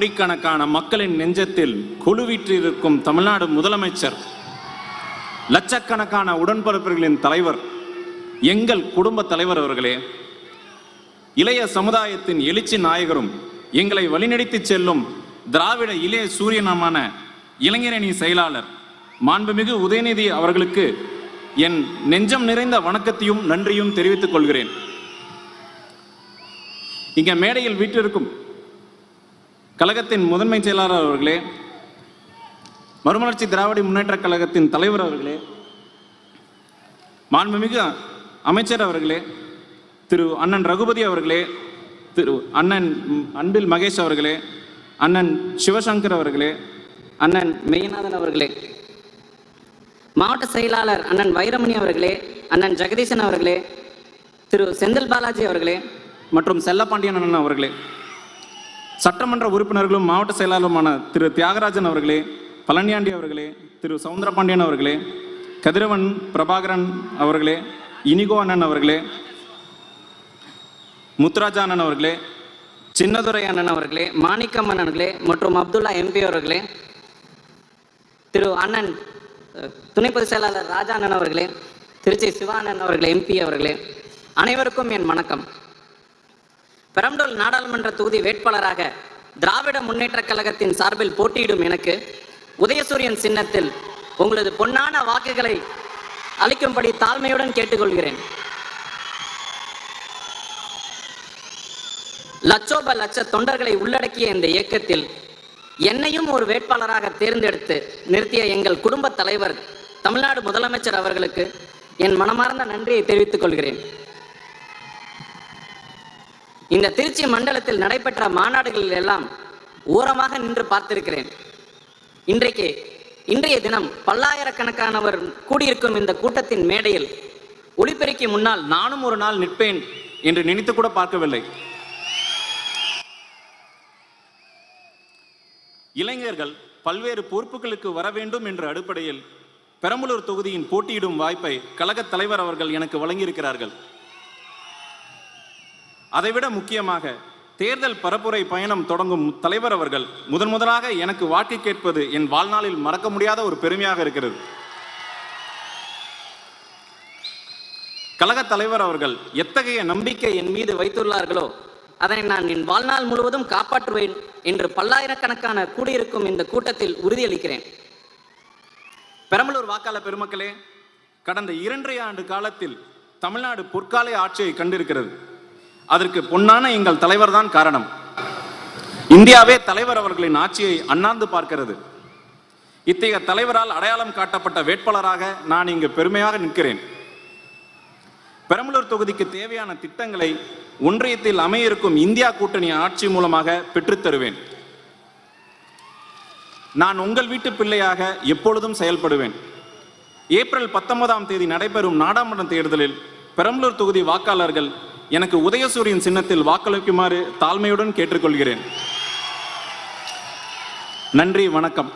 கோடிக்கணக்கான மக்களின் நெஞ்சத்தில் குழுவிற்றிருக்கும் தமிழ்நாடு முதலமைச்சர் லட்சக்கணக்கான உடன்பிறப்புகளின் தலைவர் எங்கள் குடும்ப தலைவர் அவர்களே இளைய சமுதாயத்தின் எழுச்சி நாயகரும் எங்களை வழிநடத்தி செல்லும் திராவிட இளைய சூரியனமான இளைஞரணி செயலாளர் மாண்புமிகு உதயநிதி அவர்களுக்கு என் நெஞ்சம் நிறைந்த வணக்கத்தையும் நன்றியும் தெரிவித்துக் கொள்கிறேன். இங்க மேடையில் வீட்டிற்கும் கழகத்தின் முதன்மை செயலாளர் அவர்களே மறுமலர்ச்சி திராவிட முன்னேற்றக் கழகத்தின் தலைவர் அவர்களே மாண்புமிகு அமைச்சர் அவர்களே திரு அண்ணன் ரகுபதி அவர்களே திரு அண்ணன் அன்பில் மகேஷ் அவர்களே அண்ணன் சிவசங்கர் அவர்களே அண்ணன் மெய்யநாதன் அவர்களே மாவட்ட செயலாளர் அண்ணன் வைரமணி அவர்களே அண்ணன் ஜெகதீசன் அவர்களே திரு செந்தில் பாலாஜி அவர்களே மற்றும் செல்லப்பாண்டியன் அண்ணன் அவர்களே சட்டமன்ற உறுப்பினர்களும் மாவட்ட செயலாளருமான திரு தியாகராஜன் அவர்களே பழனியாண்டி அவர்களே திரு சவுந்தரபாண்டியன் அவர்களே கதிரவன் பிரபாகரன் அவர்களே இனிகோ அண்ணன் அவர்களே முத்துராஜா அண்ணன் அவர்களே சின்னதுரை அண்ணன் அவர்களே மாணிக்கம் அண்ணன்களே மற்றும் அப்துல்லா எம்பி அவர்களே திரு அண்ணன் துணை பொதுச் செயலாளர் ராஜா அண்ணன் அவர்களே திருச்சி அண்ணன் அவர்களே எம்பி அவர்களே அனைவருக்கும் என் வணக்கம். பெரம்பலூர் நாடாளுமன்ற தொகுதி வேட்பாளராக திராவிட முன்னேற்றக் கழகத்தின் சார்பில் போட்டியிடும் எனக்கு உதயசூரியன் சின்னத்தில் உங்களது பொன்னான வாக்குகளை அளிக்கும்படி தாழ்மையுடன் கேட்டுக்கொள்கிறேன். லட்சோப லட்ச தொண்டர்களை உள்ளடக்கிய இந்த இயக்கத்தில் என்னையும் ஒரு வேட்பாளராக தேர்ந்தெடுத்து நிறுத்திய எங்கள் குடும்ப தலைவர் தமிழ்நாடு முதலமைச்சர் அவர்களுக்கு என் மனமார்ந்த நன்றியை தெரிவித்துக் கொள்கிறேன். இந்த திருச்சி மண்டலத்தில் நடைபெற்ற மாநாடுகளில் எல்லாம் ஓரமாக நின்று பார்த்திருக்கிறேன். இன்றைக்கு இன்றைய தினம் பல்லாயிரக்கணக்கானவர் கூடியிருக்கும் இந்த கூட்டத்தின் மேடையில் ஒளிபெருக்கி முன்னால் நானும் ஒரு நாள் நிற்பேன் என்று நினைத்து கூட பார்க்கவில்லை. இளைஞர்கள் பல்வேறு பொறுப்புகளுக்கு வர வேண்டும் என்ற அடிப்படையில் பெரம்பலூர் தொகுதியின் போட்டியிடும் வாய்ப்பை கழகத் தலைவர் அவர்கள் எனக்கு வழங்கியிருக்கிறார்கள். அதைவிட முக்கியமாக தேர்தல் பரப்புரை பயணம் தொடங்கும் தலைவர் அவர்கள் முதன் முதலாக எனக்கு வாக்கு கேட்பது என் வாழ்நாளில் மறக்க முடியாத ஒரு பெருமையாக இருக்கிறது. கழகத் தலைவர் அவர்கள் எத்தகைய நம்பிக்கை என் மீது வைத்துள்ளார்களோ அதனை நான் என் வாழ்நாள் முழுவதும் காப்பாற்றுவேன் என்று பல்லாயிரக்கணக்கான கூடியிருக்கும் இந்த கூட்டத்தில் உறுதியளிக்கிறேன். பெரம்பலூர் வாக்காளர் பெருமக்களே கடந்த இரண்டரை ஆண்டு காலத்தில் தமிழ்நாடு பொற்காலை ஆட்சியை கண்டிருக்கிறது. அதற்கு பொன்னான எங்கள் தலைவர் தான் காரணம். இந்தியாவே தலைவர் அவர்களின் ஆட்சியை அண்ணாந்து பார்க்கிறது. இத்தகைய தலைவரால் அடையாளம் காட்டப்பட்ட வேட்பாளராக நான் இங்கு பெருமையாக நிற்கிறேன். பெரம்பலூர் தொகுதிக்கு தேவையான திட்டங்களை ஒன்றியத்தில் அமையிருக்கும் இந்தியா கூட்டணி ஆட்சி மூலமாக பெற்றுத்தருவேன் நான் உங்கள் வீட்டு பிள்ளையாக எப்பொழுதும் செயல்படுவேன். ஏப்ரல் பத்தொன்பதாம் தேதி நடைபெறும் நாடாளுமன்ற தேர்தலில் பெரம்பலூர் தொகுதி வாக்காளர்கள் எனக்கு உதயசூரியன் சின்னத்தில் வாக்களிக்குமாறு தாழ்மையுடன் கேட்டுக்கொள்கிறேன். நன்றி வணக்கம்.